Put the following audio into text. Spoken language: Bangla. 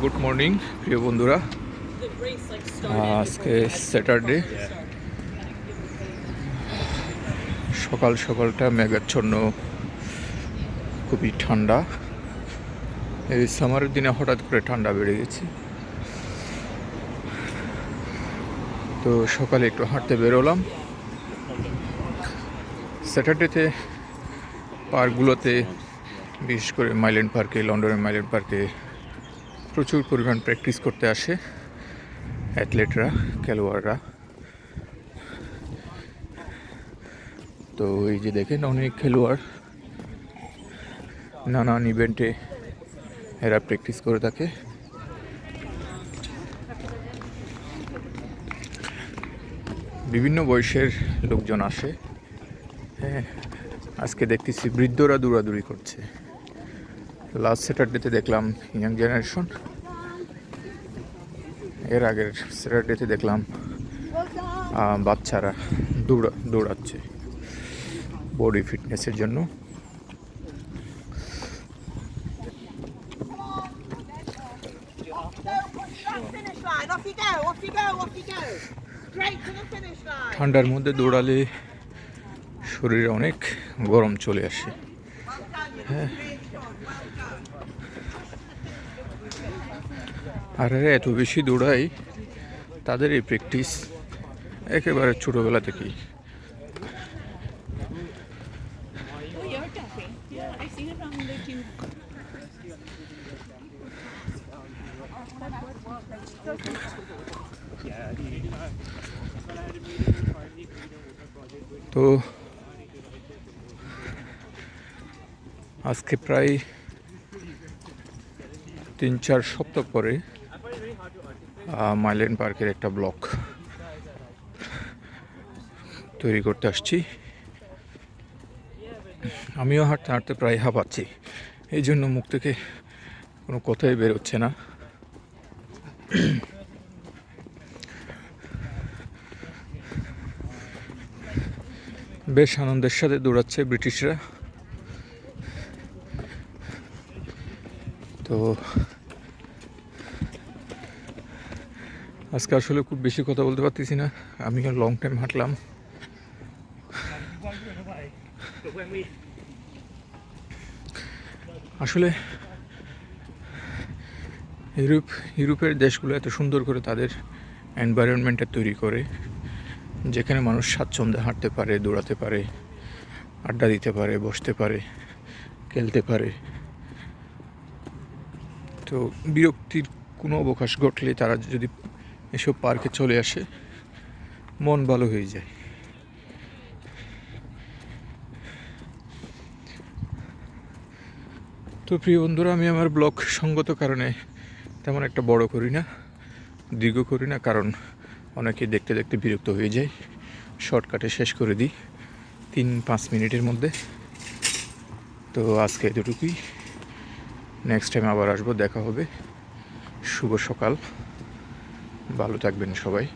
গুড মর্নিং প্রিয় বন্ধুরা। আজকে স্যাটারডে সকাল সকালটা মেঘাচ্ছন্ন, খুবই ঠান্ডা। এই সামারের দিনে হঠাৎ করে ঠান্ডা বেড়ে গেছে। তো সকালে একটু হাঁটতে বেরোলাম। স্যাটারডেতে পার্কগুলোতে বিশেষ করে মাইল্যান্ড পার্কে লন্ডনের মাইল্যান্ড পার্কে প্রচুর পরিমাণ প্র্যাকটিস করতে আসে অ্যাথলেটরা খেলোয়াড়রা। তো এই যে দেখেন অনেক খেলোয়াড় নানান ইভেন্টে এরা প্র্যাকটিস করে থাকে। বিভিন্ন বয়সের লোকজন আসে। হ্যাঁ আজকে দেখতেছি বৃদ্ধরা দৌড়াদৌড়ি করছে। লাস্ট স্যাটারডেতে দেখলাম ইয়াং জেনারেশন এর আগের স্যাটারডেতে দেখলাম বাচ্চারা দৌড়া, দৌড়াচ্ছে বডি ফিটনেসের জন্য। ঠান্ডার মধ্যে দৌড়ালে শরীরে অনেক গরম চলে আসে। হ্যাঁ। আর এত বেশি দৌড়াই তাদের এই প্র্যাকটিস একেবারে ছোটোবেলা থেকেই. তো আজকে প্রায় তিন চার সপ্তাহ পরে মাইল্যান্ড পার্কের একটা ব্লক তৈরি করতে আসছি। আমিও হাঁটতে হাঁটতে প্রায় হাঁপাচ্ছি এই জন্য মুখ থেকে কোনো কথাই বেরোচ্ছে না। বেশ আনন্দের সাথে দৌড়াচ্ছে ব্রিটিশরা। তো আজকে আসলে খুব বেশি কথা বলতে পারতেছি না। আমি লং টাইম হাঁটলাম। আসলে ইউরোপ, ইউরোপের দেশগুলো এত সুন্দর করে তাদের এনভায়রনমেন্টটা তৈরি করে, যেখানে মানুষ স্বাচ্ছন্দ্যে হাঁটতে পারে, দৌড়াতে পারে, আড্ডা দিতে পারে, বসতে পারে, খেলতে পারে। তো বিরক্তির কোনো অবকাশ ঘটলে তারা যদি এসব পার্কে চলে আসে, মন ভালো হয়ে যায়। তো প্রিয় বন্ধুরা, আমি আমার ব্লগ সঙ্গত কারণে তেমন একটা বড় করি না, দীর্ঘ করি না, কারণ অনেকে দেখতে দেখতে বিরক্ত হয়ে যায়। শর্টকাটে শেষ করে দিই, তিন পাঁচ মিনিটের মধ্যে। তো আজকে এতটুকুই। নেক্সট টাইম আবার আসব দেখা হবে। শুভ সকাল। ভালো থাকবেন সবাই।